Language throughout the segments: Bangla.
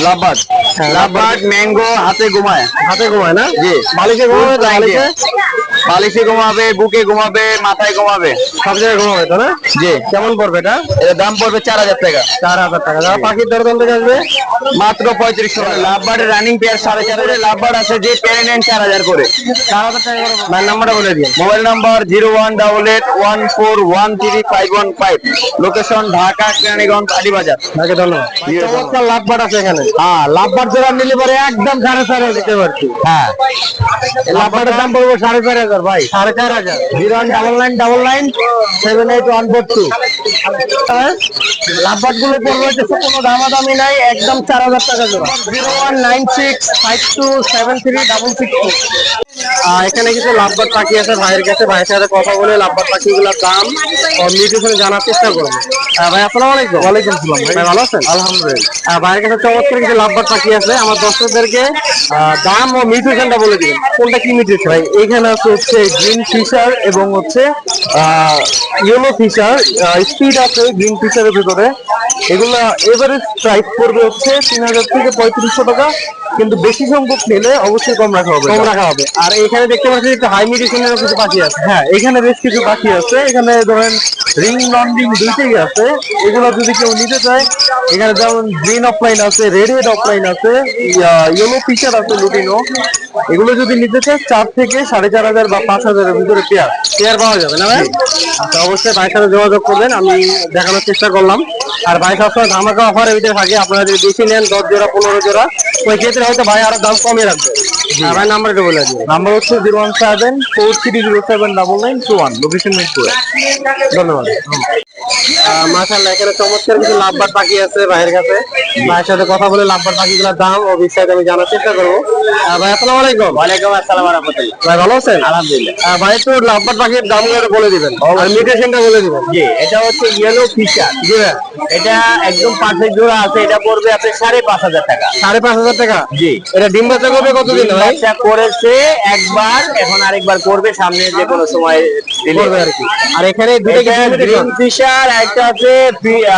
লাভবার্ড হ্যাঁ, লাভবার্ড ম্যাঙ্গো হাতে ঘুমায়। হাতে ঘুমায় না? জি। বালিশে ঘুমায় বালিশে? বালিশে ঘুমাবে বুকে ঘুমাবে মাথায় ঘুমাবে। সব জায়গায় ঘুমাবে তো না? জি। কেমন পড়বে এটা? এর দাম পড়বে চার হাজার টাকা। চার হাজার টাকা। যারা পাখির দরদাম থেকে আসবে? মাত্র পঁয়ত্রিশশো লাভবার্ডের রানিং পেয়ার সাড়ে চার করে লাভবার্ড আছে যে পেয়ারে নেন চার হাজার করে। চার হাজার টাকা করে নাম্বারটা বলে দিন। Mobile number zero one double eight one four one three five one five. Location Dhaka Keraniganj Aribazar তাকে ধন্যবাদ। চমৎকার লাভবাট আছে এখানে। হ্যাঁ লাভবাট জোড়া নিলে পরে একদম সাড়ে চার হাজার দিতে পারছি হ্যাঁ। লাভবাটের দাম পড়বে সাড়ে চার হাজার। ভাই। সাড়ে চার হাজার। Zero one double nine double nine seven eight one four two লাভবাটগুলো পড়বে কোনো দামাদামি নাই একদম চার হাজার টাকা জোড়া। Zero one nine six five two seven three double six two এখানে কিছু পাখি আছে ভাইয়ের কাছে ভাইয়ের সাথে কথা বলে পাখিগুলোর দাম ও জানার চেষ্টা করব। ভাই আসসালামু আলাইকুম। ওয়ালাইকুম আসসালাম ভাই। ভালো আছেন? আলহামদুলিল্লাহ। ভাইয়ের কাছে চমৎকার কিছু লাভবাট পাখি আছে। আমার দর্শকদেরকে দাম ও মিউট্রিশনটা বলে দিবেন। কোনটা কি মিউট্রিশন ভাই এখানে আছে হচ্ছে গ্রিন ফিশার এবং হচ্ছে ইয়েলো ফিশার স্পিড আছে গ্রিন ফিশারের ভিতরে। এগুলা এভারেজ প্রাইস পড়বে হচ্ছে তিন হাজার থেকে পঁয়ত্রিশশো টাকা কিন্তু বেশি সংখ্যক নিলে অবশ্যই কম রাখা হবে। কম রাখা হবে। আর এখানে দেখতে পাচ্ছি একটু হাই মিউটেশনের কিছু পাখি আছে। হ্যাঁ এখানে বেশ কিছু পাখি আছে। এখানে ধরেন রিং নন রিং দুইটাই আছে। এগুলো যদি কেউ নিতে চায় এখানে যেমন গ্রিন অফলাইন আছে রেড হেড অফলাইন আছে ইয়েলো ফিচার আছে লুটিনো এগুলো যদি নিতে চান চার থেকে সাড়ে চার হাজার বা পাঁচ হাজারের ভিতরে পেয়ার। পেয়ার পাওয়া যাবে না ভাই? আচ্ছা অবশ্যই ভাই সাথে যোগাযোগ করবেন আমি দেখানোর চেষ্টা করলাম। আর ভাই সবসময় ধামাকা অফারের ভিতরে থাকে আপনারা যদি বেশি নেন দশ জোড়া পনেরো জোড়া ওই ক্ষেত্রে হয়তো ভাই আরও দাম কমিয়ে রাখবে। আর ভাই বলে দিন নাম্বার হচ্ছে zero one seven four three zero seven double nine two one location Mirpur. ধন্যবাদ। মাশাআল্লাহ এখানে চমৎকার কিছু লাভবার পাখি আছে ভাইয়ের কাছে। ভাইয়ের সাথে কথা বলে লাভবার পাখিগুলোর দাম ও বিস্তারিত আমি জানার চেষ্টা করব। ভাই আসসালামু আলাইকুম। ওয়ালাইকুম আসসালাম রহমতুল্লাহ। ভাই ভালো আছেন? আলহামদুলিল্লাহ। ভাই একটু লাভবার পাখির দাম বলে দিবেন। আর মিউটেশনটা বলে দিবেন। জি এটা হচ্ছে ইয়েলো ফিচার জি ভাই। এটা একদম পারফেক্ট জোড়া আছে এটা পড়বে আপনি সাড়ে পাঁচ হাজার টাকা। সাড়ে পাঁচ হাজার টাকা? জি। এটা ডিম বাচ্চা করবে কতদিন? করেছে একবার এখন আরেকবার করবে সামনে যে কোনো সময় করবে আর কি। আর এখানে দুটো এটা গ্রিন ফিশার একটা আছে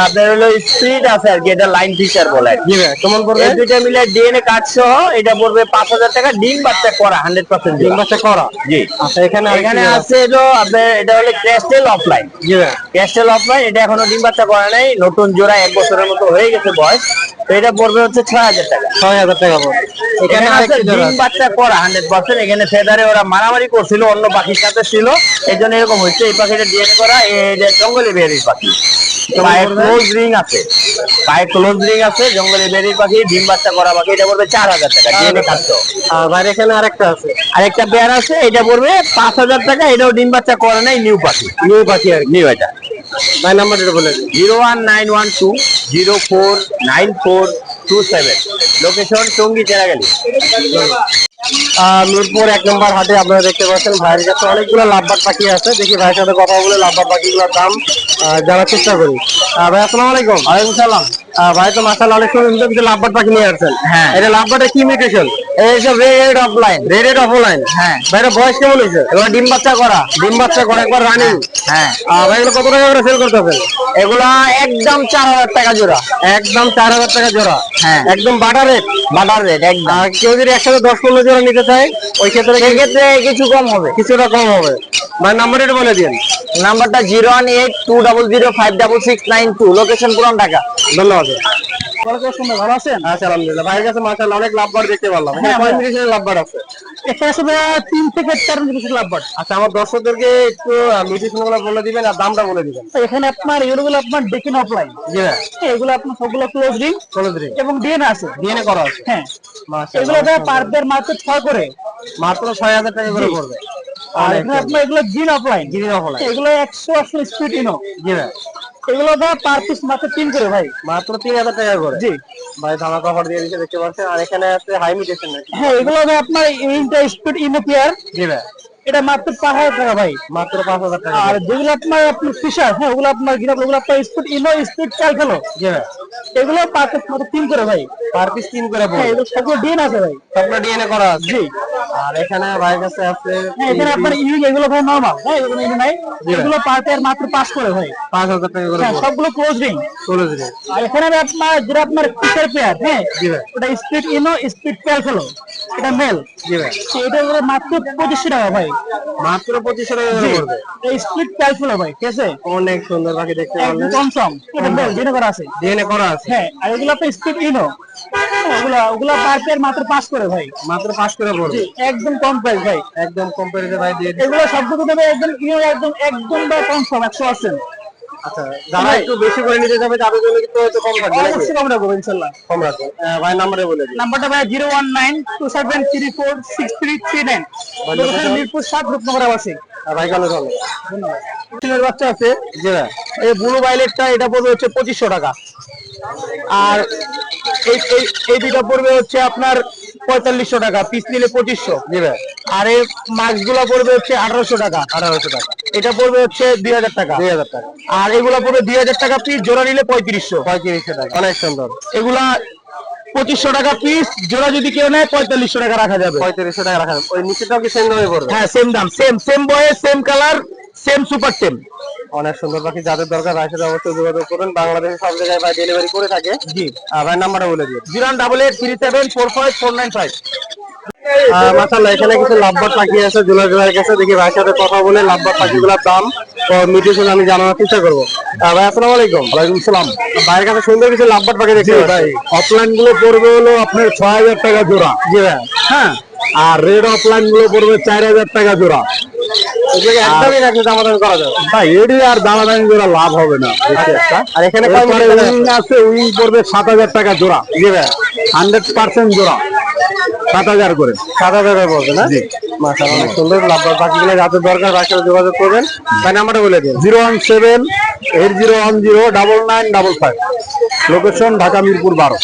আপনার হলো স্পিড আছে আর কি এটা লাইন ফিশার বলে। জি ভাই কেমন পড়বে এই মিলে ডিএনএ সহ এটা পড়বে পাঁচ হাজার টাকা ডিম বাচ্চা করা হান্ড্রেড পার্সেন্ট ডিম বাচ্চা করা। জি। আচ্ছা এখানে এখানে আছে। হলো আপনার এটা হলো ক্যাস্টেল অফলাইন জি ভাই। ক্যাস্টেল অফলাইন এটা এখনও ডিম বাচ্চা করে নাই নতুন জোড়া এক বছরের মতো হয়ে গেছে বয়স। তো এটা পড়বে হচ্ছে ছয় হাজার টাকা। ছয় হাজার টাকা পড়বে। এখানে আরেকটি ডিম বাচ্চা করা হান্ড্রেড পার্সেন্ট এখানে ফেদারে ওরা মারামারি করছিল অন্য পাখির সাথে ছিল। এই জন্য এরকম হচ্ছে এই পাখিটা ডিএনএ করা এটা জঙ্গলি বেরির পাখি। পায়ে ক্লোজ রিং আছে। পায়ে ক্লোজ রিং আছে জঙ্গলি বেরির পাখি ডিম বাচ্চা করা পাখি এটা পড়বে চার হাজার টাকা ডিএনএ কাটতো আর এখানে আরেকটা আছে। আর একটা পেয়ার আছে এটা পড়বে পাঁচ হাজার টাকা এটাও ডিম বাচ্চা করে নাই নিউ পাখি। নিউ পাখি আর নিউ এটা। ভাই নাম্বারটা বলে দিন। Zero one nine one two zero four nine four two seven. Location Tongi Cheragali. Mirpur এক নম্বর হাটে আপনারা দেখতে পাচ্ছেন ভাইয়ের কাছে অনেকগুলো লাভবার পাখি আছে। দেখি ভাইয়ের সাথে কথা বলে লাভবার পাখিগুলোর দাম জানার চেষ্টা করি। ভাই আসসালামু আলাইকুম। ওয়ালাইকুম সালাম। ভাই তো মাসাল অনেক সময় লাভবার পাখি নিয়ে আসছেন। হ্যাঁ। এটা লাভবারটা কি মিউটেশন এইসব red opaline red red opaline হ্যাঁ। বয়স কেমন হয়েছে? এগুলো ডিম বাচ্চা করা ডিম বাচ্চা করে একবার রানিং হ্যাঁ। এগুলো কত টাকা করে সেল করতে হবে? এগুলা একদম চার হাজার টাকা জোড়া। একদম চার হাজার টাকা জোড়া। হ্যাঁ। একদম বাটার রেট বাটার রেট একদম। কেউ যদি একসাথে দশ পনেরো জোড়া নিতে চায় ওই ক্ষেত্রে সেক্ষেত্রে কিছু কম হবে। কিছুটা কম হবে। ভাই বলে দিন। নাম্বারটা zero one eight two double zero five double six nine two location Puran Dhaka. ধন্যবাদ। ভালো আছেন? আচ্ছা আলহামদুলিল্লাহ। ভাইয়ের কাছে মাশাআল্লাহ অনেক লাভবার দেখতে পারলাম। হ্যাঁ কয় মিনিটের লাভবার আছে? এখানে আসলে তিন থেকে চার মিনিট লাভবাট আচ্ছা আমার দর্শকদেরকে একটু মিউজিশনগুলো বলে দিবেন আর দামটা বলে দিবেন। এখানে আপনার এগুলো আপনার ডেকিন অফলাইন জি হ্যাঁ এগুলো আপনার সবগুলো ক্লোজ রিং চলে দিন এবং ডিএনএ আছে। ডিএনএ করা আছে। হ্যাঁ। এগুলো পার পেয়ার মাত্র ছয় করে। মাত্র ছয় হাজার টাকা করে পড়বে। আর এখানে আপনার এগুলো জিন অফলাইন গ্রিন অফলাইন এগুলো একশো একশো স্পিড ইনো জি হ্যাঁ এগুলো ভাই পার পিস মাত্র তিন করে ভাই। মাত্র তিন হাজার টাকা করে? জি। ভাই ধামা কভার দিয়ে দিচ্ছে দেখতে পাচ্ছেন। আর এখানে আছে হাই মিটেশন হ্যাঁ এগুলো ভাই আপনার ইন্টার স্পিড ইনোপিয়ার জি ভাই। এটা মাত্র পাঁচ হাজার টাকা ভাই। মাত্র পাঁচ হাজার টাকা। আর যেগুলো আপনার আপনি ফিশার হ্যাঁ ওগুলো আপনার গিরাপ ওগুলো আপনার স্পিড ইনো স্পিড চাল খেলো জি ভাই। এগুলো পার পিস মাত্র তিন করে ভাই। পার পিস তিন করে হ্যাঁ এগুলো সবগুলো ডিএন আছে ভাই। সবগুলো ডিএনএ করা আছে। জি। আর এখানে ভাইয়ের কাছে আছে হ্যাঁ এখানে আপনার ইউজ এগুলো ভাই নরমাল হ্যাঁ এগুলো ইউজ নাই। এগুলো পার পেয়ার মাত্র পাঁচ করে ভাই। পাঁচ হাজার টাকা করে হ্যাঁ সবগুলো ক্লোজ রিং ষোলো দিনে আর এখানে আপনার যেটা আপনার পিসের পেয়ার হ্যাঁ জি ভাই। ওটা স্পিড ইনো স্পিড পেয়ার ফেলো এটা মেল জি ভাই। এটা হলো মাত্র পঁচিশশো টাকা ভাই। মাত্র পঁচিশশো টাকা করে পড়বে। এই ফেলো ভাই ঠিক আছে? অনেক সুন্দর পাখি দেখতে একদম পারলেন এটা মেল যেটা করা আছে। ডিএনএ করা আছে। হ্যাঁ আর এগুলো আপনার স্পিড ইনো ওগুলা ওগুলা পার পেয়ার মাত্র পাঁচ করে ভাই। মাত্র পাঁচ করে পড়বে। একদম কম প্রাইস ভাই। একদম কম্পারিতে ভাই দিয়ে। এগুলো সবগুলো দেবে একদম ইনো একদম একদম বা কনফার্ম একশো পার্সেন্ট আচ্ছা যারা একটু বেশি করে নিতে যাবে তাদের জন্য কিন্তু হয়তো কম থাকবে অবশ্যই কম রাখব ইনশাল্লাহ। কম রাখবেন ভাই নাম্বারে বলে দিন। নাম্বারটা ভাই zero one nine two seven three four six three three nine. Mirpur সাত রূপনগর আবাসিক। আর ভাই কেন চলে তিনের বাচ্চা আছে? জি ভাই। এই ব্লু এটা পড়বে হচ্ছে পঁচিশশো টাকা। আর এই এই দুইটা পড়বে হচ্ছে আপনার পঁয়তাল্লিশশো টাকা পিস নিলে পঁচিশশো। জি ভাই। আর এই মাস্কগুলা পড়বে হচ্ছে আঠারোশো টাকা। আঠারোশো টাকা। এটা পড়বে হচ্ছে দুই হাজার টাকা। দুই হাজার টাকা। আর এগুলা পড়বে দুই হাজার টাকা পিস জোড়া নিলে পঁয়ত্রিশশো। পঁয়ত্রিশশো টাকা। অনেক সুন্দর। এগুলা পঁচিশশো টাকা পিস জোড়া যদি কেউ নেয় পঁয়তাল্লিশশো টাকা রাখা যাবে। পঁয়ত্রিশশো টাকা রাখা যাবে। ওই নিচেটাও কি সেম দামে পড়বে? হ্যাঁ সেম দাম। সেম সেম বয়েস same colour same super tame অনেক সুন্দর। পাখি যাদের দরকার ভাইয়ের সাথে অবশ্যই যোগাযোগ করুন। বাংলাদেশের সব জায়গায় ভাই ডেলিভারি করে থাকে। জি। আর ভাই নাম্বারটা বলে দিন zero double eight three seven four five four nine five. মাসাল্লাহ এখানে কিছু লাভবার পাখি আছে কাছে দেখি ভাইয়ের সাথে কথা বলে লাভবার পাখিগুলোর দাম ও মিউটেশন আমি জানানোর চেষ্টা করব। ভাই আসসালামু আলাইকুম। ওয়ালাইকুম সালাম। ভাইয়ের কাছে সুন্দর কিছু লাভবার পাখি দেখতে ভাই অফলাইনগুলো পড়বে হলো আপনার ছয় হাজার টাকা জোড়া। জি ভাই। হ্যাঁ আর রেড অফলাইনগুলো পড়বে চার হাজার টাকা জোড়া। লাভ হবে না। আর এখানে আছে উইং পড়বে সাত হাজার টাকা জোড়া। হান্ড্রেড পার্সেন্ট জোড়া। সাত হাজার করে। সাত হাজার না জি। মাসাল্লাহ অনেক সুন্দর লাভবার পাখিগুলো যাদের দরকার সাথে যোগাযোগ করবেন। তাই নাম্বারটা বলে দিন। Zero one seven eight zero one zero double nine double five. Location Dhaka Mirpur বারো।